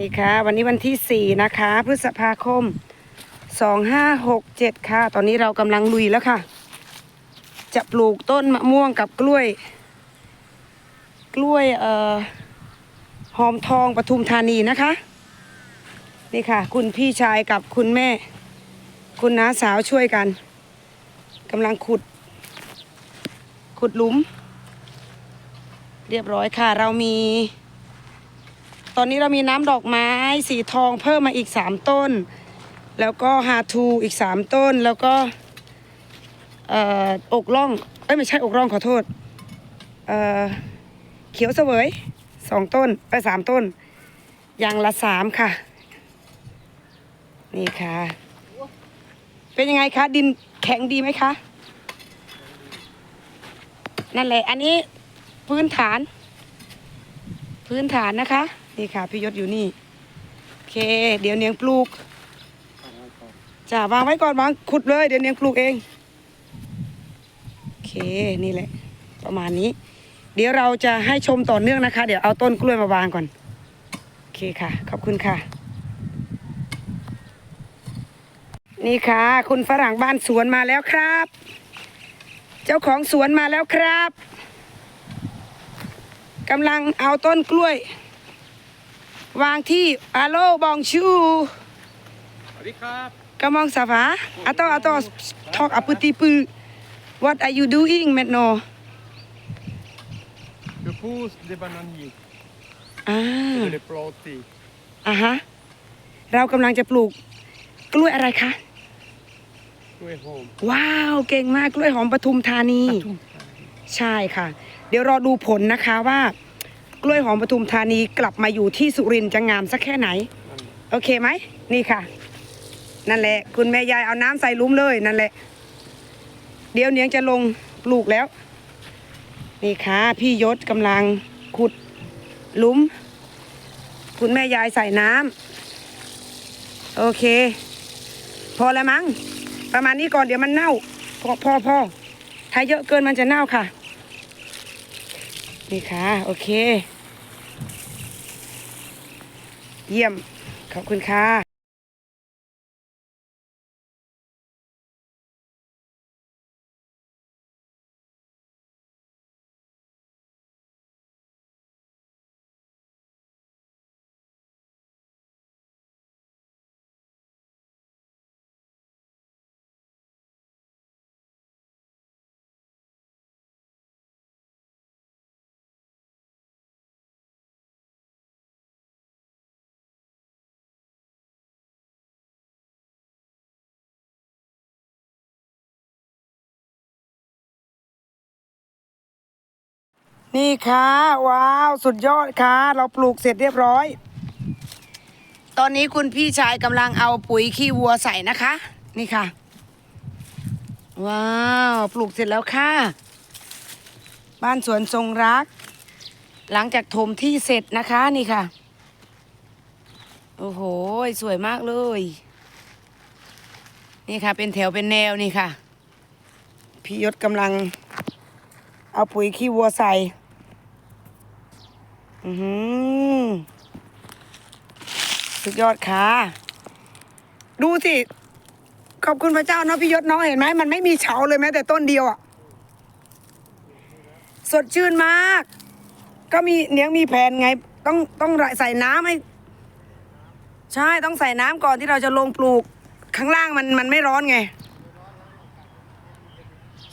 นี่ค่ะ วันนี้วันที่สี่นะคะ พฤษภาคมสองห้าหกเจ็ดค่ะ ตอนนี้เรากำลังลุยแล้วค่ะ จะปลูกต้นมะม่วงกับกล้วย กล้วยเอ่อหอมทองปทุมธานีนะคะ นี่ค่ะ คุณพี่ชายกับคุณแม่ คุณน้าสาวช่วยกันกำลังขุด ขุดหลุม เรียบร้อยค่ะ เรามี ตอนนี้เรามีน้ำดอกไม้ สีทองเพิ่มมาอีกสามต้น แล้วก็ฮาทูอีกสามต้น แล้วก็เอ่ออกร่อง เอ้ยไม่ใช่อกร่องขอโทษเอ่อเขียวเสวยสองต้นไปสามต้น อย่างละสามค่ะ นี่ค่ะ เป็นยังไงคะ ดินแข็งดีไหมคะ นั่นแหละ อันนี้พื้นฐาน พื้นฐานนะคะ นี่ค่ะพี่ยศอยู่นี่โอเค เดี๋ยวเนียงปลูกจ้าวางไว้ก่อนวางขุดเลย เดี๋ยวเนียงปลูกเองโอเคนี่แหละ ประมาณนี้ เดี๋ยวเราจะให้ชมต่อเนื่องนะคะ เดี๋ยวเอาต้นกล้วยมาวางก่อนโอเคค่ะ ขอบคุณค่ะ นี่ค่ะ คุณฝรั่งบ้านสวนมาแล้วครับ เจ้าของสวนมาแล้วครับกำลังเอาต้นกล้วย วางที่อาโลบองชูสวัสดีครับกำมองสาฟาอาโตอาโตทอกอปุติปือ What are you doing แมทโน Je pousse des bananiers อ่า je les planter อะฮะ เรากำลังจะปลูกกล้วยอะไรคะด้วยโฮมว้าว เก่งมากกล้วยหอมปทุมธานีปทุมธานี ใช่ค่ะ เดี๋ยวรอดูผลนะคะว่าก ล้วยหอมปทุมธานีกลับมาอยู่ที่สุรินทร์จะงามสักแค่ไหน โอเคไหมนี่ค่ะ นั่นแหละ คุณแม่ยายเอาน้ำใส่ลุ้มเลยนั่นแหละ เดี๋ยวเนียงจะลงปลูกแล้ว นี่ค่ะ พี่ยศกำลังขุดลุ้ม คุณแม่ยายใส่น้ำโอเค พอแล้วมั้งประมาณนี้ก่อนเดี๋ยวมันเน่า พอพอพอถ้าเยอะเกินมันจะเน่าค่ะ นี่ค่ะ โอเค เยี่ยม ขอบคุณค่ะ นี่ค่ะ ว้าวสุดยอดค่ะ เราปลูกเสร็จเรียบร้อย ตอนนี้คุณพี่ชายกำลังเอาปุ๋ยขี้วัวใส่นะคะ นี่ค่ะ ว้าว ปลูกเสร็จแล้วค่ะ บ้านสวนทรงรัก หลังจากถมที่เสร็จนะคะนี่ค่ะ โอ้โห สวยมากเลย นี่ค่ะ เป็นแถวเป็นแนวนี่ค่ะ พี่ยศกำลังเอาปุ๋ยขี้วัวใส่ อือสุดยอดค่ะ ดูสิ ขอบคุณพระเจ้าเนาะพี่ยศเนาะเห็นไหมมันไม่มีเฉาเลยแม้แต่ต้นเดียวอะ่ะ สดชื่นมาก ก็มีเนียงมีแผนไง ต้องต้องใส่น้ำให้ ใช่ต้องใส่น้ำก่อนที่เราจะลงปลูก ข้างล่างมันมันไม่ร้อนไง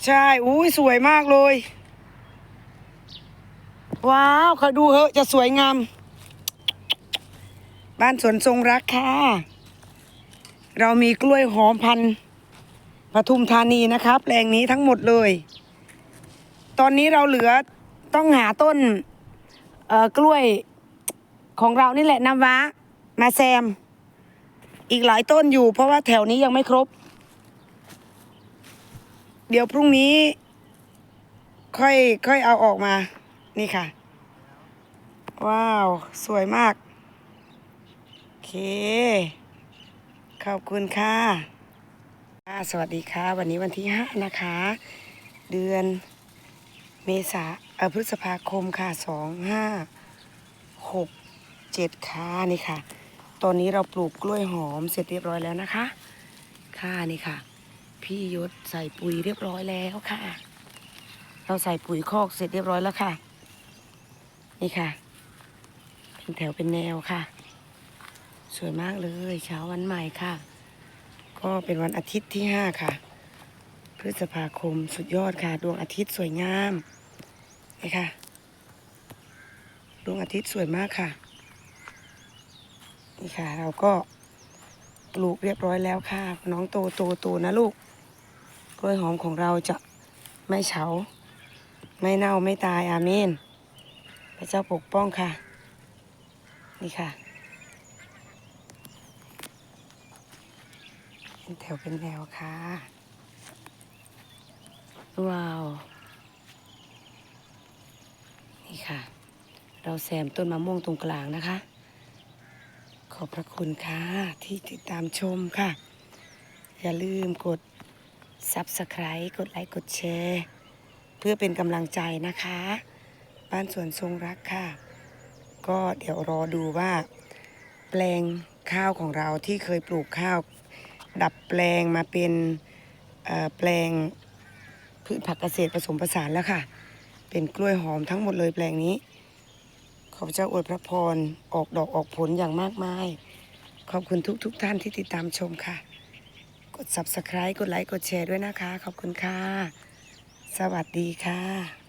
ใช่ อุ้ยสวยมากเลย ว้าวคอยดูเหอะจะสวยงาม บ้านสวนทรงรักค่ะ เรามีกล้วยหอมพันธุ์ปทุมธานีนะคะแปลงนี้ทั้งหมดเลย ตอนนี้เราเหลือต้องหาต้นกล้วยของเรานี่แหละน้ำว้า มาแซม อีกหลายต้นอยู่ เพราะว่าแถวนี้ยังไม่ครบ เดี๋ยวพรุ่งนี้ ค่อยค่อยเอาออกมา นี่ค่ะ ว้าว สวยมาก โอเค ขอบคุณค่ะค่ะ สวัสดีค่ะ วันนี้วันที่ห้านะคะ เดือนเมษาเออพฤษภาคมค่ะสองห้าหกเจ็ดค่ะนี่ค่ะ ตอนนี้เราปลูกกล้วยหอมเสร็จเรียบร้อยแล้วนะคะ ค่ะนี่ค่ะ พี่ยศใส่ปุ๋ยเรียบร้อยแล้วค่ะ เราใส่ปุ๋ยคอกเสร็จเรียบร้อยแล้วค่ะ นี่ค่ะ เป็นแถวเป็นแนวค่ะ สวยมากเลยเช้าวันใหม่ค่ะ ก็เป็นวันอาทิตย์ที่ห้าค่ะ พฤษภาคมสุดยอดค่ะ ดวงอาทิตย์สวยงามนี่ค่ะ ดวงอาทิตย์สวยมากค่ะ นี่ค่ะ เราก็ปลูกเรียบร้อยแล้วค่ะ น้องโตโตโตนะลูกกล้วยหอมของเราจะไม่เฉา ไม่เน่าไม่ตายอาเมน ระเจ้าปกป้องค่ะ นี่ค่ะ เป็นแถวเป็นแนวค่ะ ว้าว นี่ค่ะ เราแซมต้นมะม่วงตรงกลางนะคะ ขอบพระคุณค่ะ ที่ติดตามชมค่ะ อย่าลืมกด Subscribe กดไลค์ กดแชร์ เพื่อเป็นกำลังใจนะคะ บ้านสวนทรงรักค่ะ ก็เดี๋ยวรอดูว่า แปลงข้าวของเราที่เคยปลูกข้าว ดับแปลงมาเป็นแปลงพืชผักเกษตรผสมผสานแล้วค่ะ เป็นกล้วยหอมทั้งหมดเลยแปลงนี้ขอบเจ้าอวยพระพรออกดอกออกผลอย่างมากมาย ขอบคุณทุกทุกท่านที่ติดตามชมค่ะ กด subscribe กดไลค์ กดแชร์ด้วยนะคะ ขอบคุณค่ะ สวัสดีค่ะ